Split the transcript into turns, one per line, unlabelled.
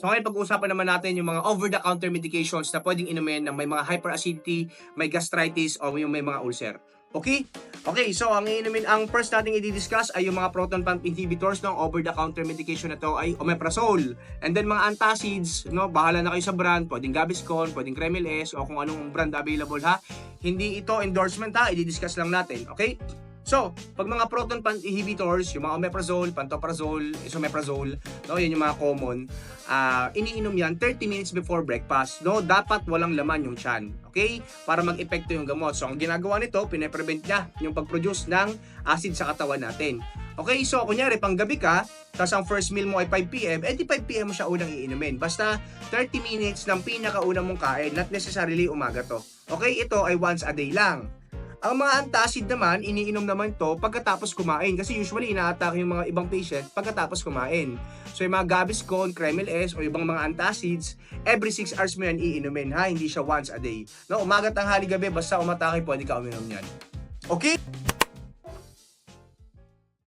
So ngayon pag-uusapan naman natin yung mga over-the-counter medications na pwedeng inumin ng may mga hyperacidity, may gastritis, o yung may mga ulcer. Okay? Okay, so ang iinumin, ang first nating i-discuss ay yung mga proton pump inhibitors ng over-the-counter medication na to ay omeprazole. And then mga antacids, no, bahala na kayo sa brand, pwedeng Gaviscon, pwedeng Kremil S, o kung anong brand available ha. Hindi ito endorsement ha, i-discuss lang natin, okay? So, pag mga proton pump inhibitors, yung mga omeprazole, pantoprazole, esomeprazole, no, yun yung mga common, ah, iniinom yan 30 minutes before breakfast. No, dapat walang laman yung tiyan. Okay? Para mag-epekto yung gamot. So, ang ginagawa nito, pine-prevent niya yung pag-produce ng acid sa katawan natin. Okay, so kunyari, pang gabi ka, tapos ang first meal mo ay 5pm, eh di 5pm mo siya unang iinumin. Basta 30 minutes ng pinakaunang mong kain, not necessarily umaga to. Okay, ito ay once a day lang. Ang mga antacid naman, iniinom naman to pagkatapos kumain. Kasi usually, ina-attack yung mga ibang patient pagkatapos kumain. So, yung mga Gaviscon, Kremil S, o ibang mga antacids, every 6 hours mo yan iinumin, ha? Hindi siya once a day. No, umaga, tanghali, gabi, basta umatake, pwede ka uminom yan. Okay?